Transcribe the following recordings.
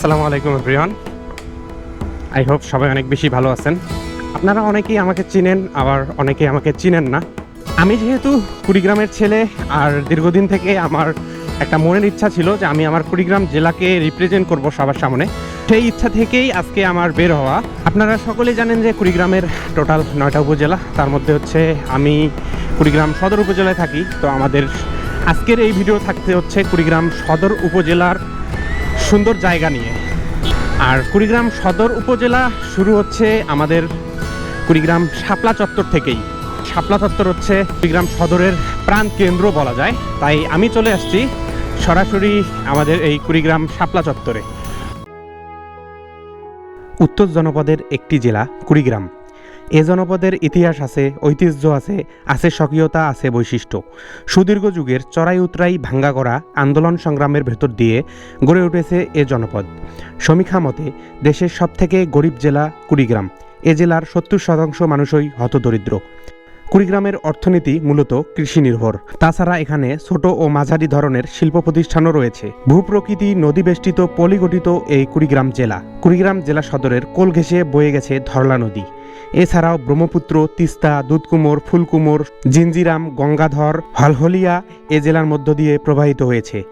আসসালামু আলাইকুম, everyone. I hope সবাই অনেক বেশি ভালো আছেন। আপনারা অনেকেই আমাকে চিনেন, আবার অনেকেই আমাকে চিনেন না। আমি যেহেতু কুড়িগ্রামের ছেলে, আর দীর্ঘদিন থেকে আমার একটা মনের ইচ্ছা ছিল যে আমি আমার কুড়িগ্রাম জেলাকে রিপ্রেজেন্ট করব সবার সামনে। সেই ইচ্ছা থেকেই আজকে আমার বের হওয়া। আপনারা সকলেই জানেন যে কুড়িগ্রামের টোটাল নয়টা উপজেলা। তার মধ্যে হচ্ছে আমি কুড়িগ্রাম সদর উপজেলায় থাকি। তো আমাদের আজকের এই ভিডিও থাকতে হচ্ছে কুড়িগ্রাম সদর উপজেলার সুন্দর জায়গা নিয়ে। আর কুড়িগ্রাম সদর উপজেলা শুরু হচ্ছে আমাদের কুড়িগ্রাম শাপলা চত্বর থেকেই। শাপলা চত্বর হচ্ছে কুড়িগ্রাম সদরের প্রাণ কেন্দ্র বলা যায়। তাই আমি চলে আসছি সরাসরি আমাদের এই কুড়িগ্রাম শাপলা চত্বরে। উত্তর জনপদের একটি জেলা কুড়িগ্রাম। এ জনপদের ইতিহাস আছে, ঐতিহ্য আছে আছে স্বকীয়তা, আছে বৈশিষ্ট্য। সুদীর্ঘ যুগের চড়াই উতরাই ভাঙ্গা করা আন্দোলন সংগ্রামের ভেতর দিয়ে গড়ে উঠেছে এ জনপদ। সমীক্ষা মতে, দেশের সবথেকে গরিব জেলা কুড়িগ্রাম। এ জেলার সত্তর শতাংশ মানুষই হতদরিদ্র। কুড়িগ্রামের অর্থনীতি মূলত কৃষি নির্ভর তাছাড়া এখানে ছোট ও মাঝারি ধরনের শিল্প প্রতিষ্ঠানও রয়েছে। ভূপ্রকৃতি নদীবেষ্টিত পলিগঠিত এই কুড়িগ্রাম জেলা। কুড়িগ্রাম জেলা সদরের কোল ঘেঁষে বয়ে গেছে ধরলা নদী। এছাড়াও ব্রহ্মপুত্র, তিস্তা, দুধকুমোর, ফুলকুমোর জিঞ্জিরাম গঙ্গাধর হলহলিয়া এ জেলার মধ্য দিয়ে প্রবাহিত হয়েছে।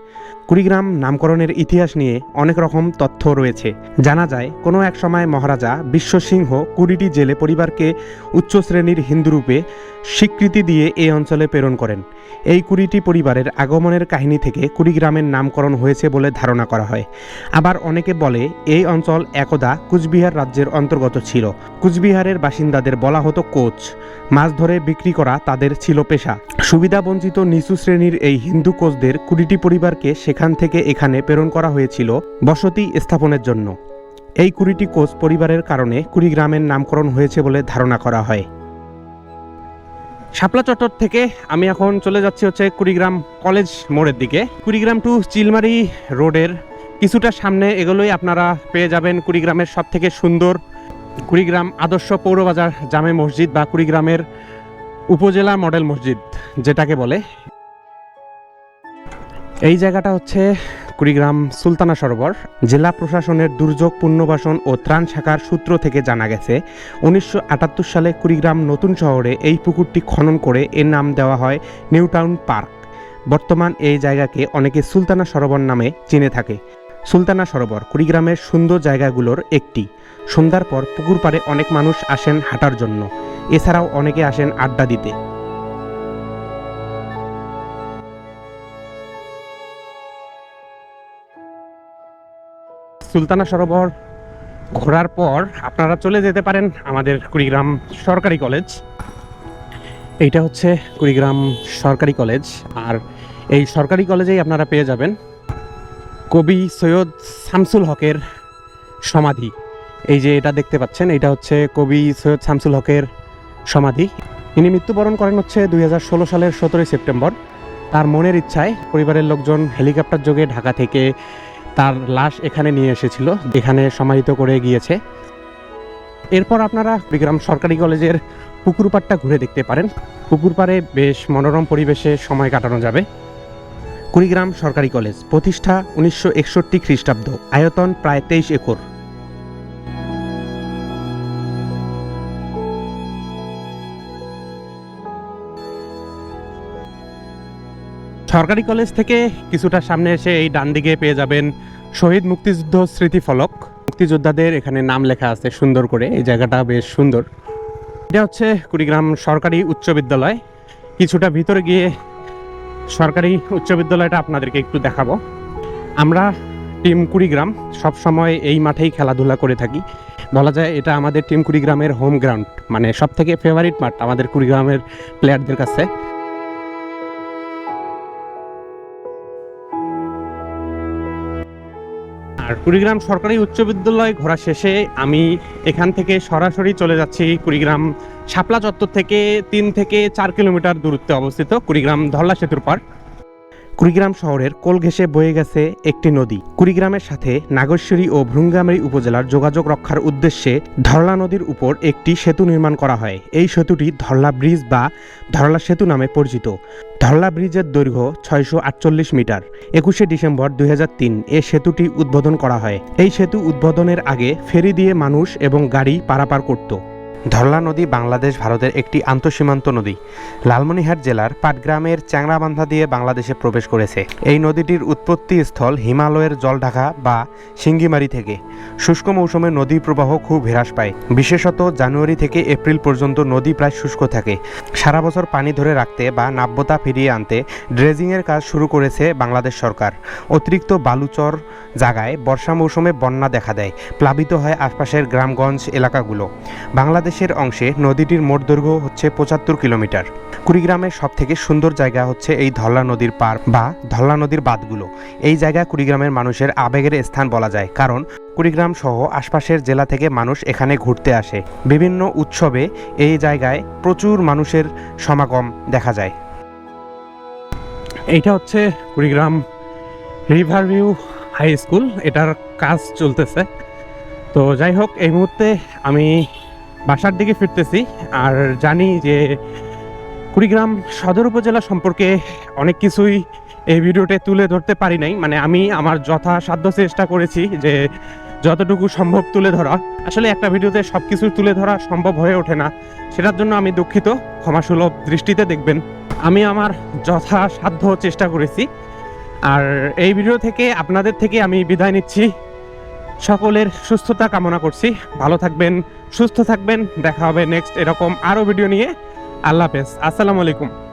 কুড়িগ্রাম নামকরণের ইতিহাস নিয়ে অনেক রকম তথ্য রয়েছে। জানা যায়, কোনো এক সময় মহারাজা বিশ্বসিংহ কুড়িটি জেলে পরিবারকে উচ্চ শ্রেণির হিন্দুরূপে স্বীকৃতি দিয়ে এই অঞ্চলে প্রেরণ করেন। এই কুড়িটি পরিবারের আগমনের কাহিনী থেকে কুড়িগ্রামের নামকরণ হয়েছে বলে ধারণা করা হয়। আবার অনেকে বলে, এই অঞ্চল একদা কুচবিহার রাজ্যের অন্তর্গত ছিল। কুচবিহারের বাসিন্দাদের বলা হতো কোচ। মাছ ধরে বিক্রি করা তাদের ছিল পেশা। সুবিধাবঞ্চিত নিচু শ্রেণির এই হিন্দু কোচদের কুড়িটি পরিবারকে সেখান থেকে এখানে প্রেরণ করা হয়েছিল বসতি স্থাপনের জন্য। এই কুড়িটি কোচ পরিবারের কারণে কুড়িগ্রামের নামকরণ হয়েছে বলে ধারণা করা হয়। শাপলা চত্বর থেকে আমি এখন চলে যাচ্ছি হচ্ছে কুড়িগ্রাম কলেজ মোড়ের দিকে। কুড়িগ্রাম টু চিলমারি রোডের কিছুটা সামনে এগুলোই আপনারা পেয়ে যাবেন। কুড়িগ্রামের সব থেকে সুন্দর কুড়িগ্রাম আদর্শ পৌরবাজার জামে মসজিদ বা কুড়িগ্রামের উপজেলা মডেল মসজিদ, যেটাকে বলে। এই জায়গাটা হচ্ছে কুড়িগ্রাম সুলতানা সরোবর। জেলা প্রশাসনের দুর্যোগ পুনর্বাসন ও ত্রাণ শাখার সূত্র থেকে জানা গেছে, উনিশশো আটাত্তর সালে কুড়িগ্রাম নতুন শহরে এই পুকুরটি খনন করে এর নাম দেওয়া হয় নিউটাউন পার্ক। বর্তমান এই জায়গাকে অনেকে সুলতানা সরোবর নামে চিনে থাকে। সুলতানা সরোবর কুড়িগ্রামের সুন্দর জায়গাগুলোর একটি। সন্ধ্যার পর পুকুর পাড়ে অনেক মানুষ আসেন হাঁটার জন্য। এছাড়াও অনেকে আসেন আড্ডা দিতে। সুলতানা সরোবর ঘোরার পর আপনারা চলে যেতে পারেন আমাদের কুড়িগ্রাম সরকারি কলেজ। এইটা হচ্ছে কুড়িগ্রাম সরকারি কলেজ। আর এই সরকারি কলেজেই আপনারা পেয়ে যাবেন কবি সৈয়দ শামসুল হকের সমাধি। এই যে এটা দেখতে পাচ্ছেন, এটা হচ্ছে কবি সৈয়দ শামসুল হকের সমাধি। ইনি মৃত্যুবরণ করেন হচ্ছে দুই হাজার ষোলো সালের সতেরোই সেপ্টেম্বর। তার মনের ইচ্ছায় পরিবারের লোকজন হেলিকপ্টার যোগে ঢাকা থেকে তার লাশ এখানে নিয়ে এসেছিল এখানে সমাহিত করে গিয়েছে। এরপর আপনারা বিগ্রাম সরকারি কলেজের পুকুরপাড়টা ঘুরে দেখতে পারেন। পুকুরপাড়ে বেশ মনোরম পরিবেশে সময় কাটানো যাবে। কুড়িগ্রাম সরকারি কলেজ প্রতিষ্ঠা উনিশশো একষট্টি খ্রিস্টাব্দ, আয়তন প্রায় তেইশ একর। সরকারি কলেজ থেকে কিছুটা সামনে এসে এই ডান দিকে পেয়ে যাবেন শহীদ মুক্তিযুদ্ধ স্মৃতি ফলক। মুক্তিযোদ্ধাদের এখানে নাম লেখা আছে সুন্দর করে। এই জায়গাটা বেশ সুন্দর। এটা হচ্ছে কুড়িগ্রাম সরকারি উচ্চ বিদ্যালয়। কিছুটা ভিতরে গিয়ে সরকারি উচ্চ বিদ্যালয়টা আপনাদেরকে একটু দেখাবো। আমরা টিম কুড়িগ্রাম, সব সময় এই মাঠেই খেলাধুলা করে থাকি। বলা যায় এটা আমাদের টিম কুড়িগ্রামের হোম গ্রাউন্ড মানে সব থেকে ফেভারিট মাঠ আমাদের কুড়িগ্রামের প্লেয়ারদের কাছে। আর কুড়িগ্রাম সরকারি উচ্চ বিদ্যালয় ঘোরা শেষে আমি এখান থেকে সরাসরি চলে যাচ্ছি কুড়িগ্রাম শাপলা চত্বর থেকে তিন থেকে চার কিলোমিটার দূরত্বে অবস্থিত কুড়িগ্রাম ধল্লা সেতুর পার কুড়িগ্রাম শহরের কোল ঘেঁষে বয়ে গেছে একটি নদী। কুড়িগ্রামের সাথে নাগেশ্বরী ও ভ্রুঙ্গামারী উপজেলার যোগাযোগ রক্ষার উদ্দেশ্যে ধরলা নদীর উপর একটি সেতু নির্মাণ করা হয়। এই সেতুটি ধরলা ব্রিজ বা ধরলা সেতু নামে পরিচিত। ধরলা ব্রিজের দৈর্ঘ্য ছয়শো আটচল্লিশ মিটার। একুশে ডিসেম্বর দুই হাজার তিন এ সেতুটি উদ্বোধন করা হয়। এই সেতু উদ্বোধনের আগে ফেরি দিয়ে মানুষ এবং গাড়ি পারাপার করত। ধরলা নদী বাংলাদেশ, ভারতের একটি আন্তঃসীমান্ত নদী। লালমনিরহাট জেলার পাটগ্রামের চ্যাংরাবান্ধা দিয়ে বাংলাদেশে প্রবেশ করেছে। এই নদীটির উৎপত্তি স্থল হিমালয়ের জলঢাকা বা সিঙ্গিমারি থেকে। শুষ্ক মৌসুমে নদীর প্রবাহ খুব হ্রাস পায়। বিশেষত জানুয়ারি থেকে এপ্রিল পর্যন্ত নদী প্রায় শুষ্ক থাকে। সারা বছর পানি ধরে রাখতে বা নাব্যতা ফিরিয়ে আনতে ড্রেজিংয়ের কাজ শুরু করেছে বাংলাদেশ সরকার। অতিরিক্ত বালুচর জায়গায় বর্ষা মৌসুমে বন্যা দেখা দেয়। প্লাবিত হয় আশপাশের গ্রামগঞ্জ এলাকাগুলো। বাংলাদেশের অংশে নদীটির মোট দৈর্ঘ্য হচ্ছে পঁচাত্তর কিলোমিটার। কুড়িগ্রামের সব থেকে সুন্দর জায়গা হচ্ছে এই ধল্লা নদীর পার বা ধল্লা নদীর বাঁধগুলো। এই জায়গা কুড়িগ্রামের মানুষের আবেগের স্থান বলা যায়, কারণ কুড়িগ্রাম সহ আশপাশের জেলা থেকে মানুষ এখানে ঘুরতে আসে। বিভিন্ন উৎসবে এই জায়গায় প্রচুর মানুষের সমাগম দেখা যায়। এইটা হচ্ছে Kurigram river view high school এটার কাজ চলতেছে। তো যাই হোক, এই মুহূর্তে আমি বাসার দিকে ফিরতেছি আর জানি যে কুড়িগ্রাম সদর উপজেলা সম্পর্কে অনেক কিছুই এই ভিডিওতে তুলে ধরতে পারি নাই। মানে আমি আমার যথাসাধ্য চেষ্টা করেছি যে যতটুকু সম্ভব তুলে ধরা। আসলে একটা ভিডিওতে সব কিছু তুলে ধরা সম্ভব হয়ে ওঠে না। সেটার জন্য আমি দুঃখিত। ক্ষমাসুলভ দৃষ্টিতে দেখবেন। আমি আমার যথাসাধ্য চেষ্টা করেছি। আর এই ভিডিও থেকে, আপনাদের থেকে আমি বিদায় নিচ্ছি। সকলের সুস্থতা কামনা করছি। ভালো থাকবেন, সুস্থ থাকবেন। দেখা হবে নেক্সট এরকম আরও ভিডিও নিয়ে। আল্লাহ হাফেজ। আসসালামু আলাইকুম।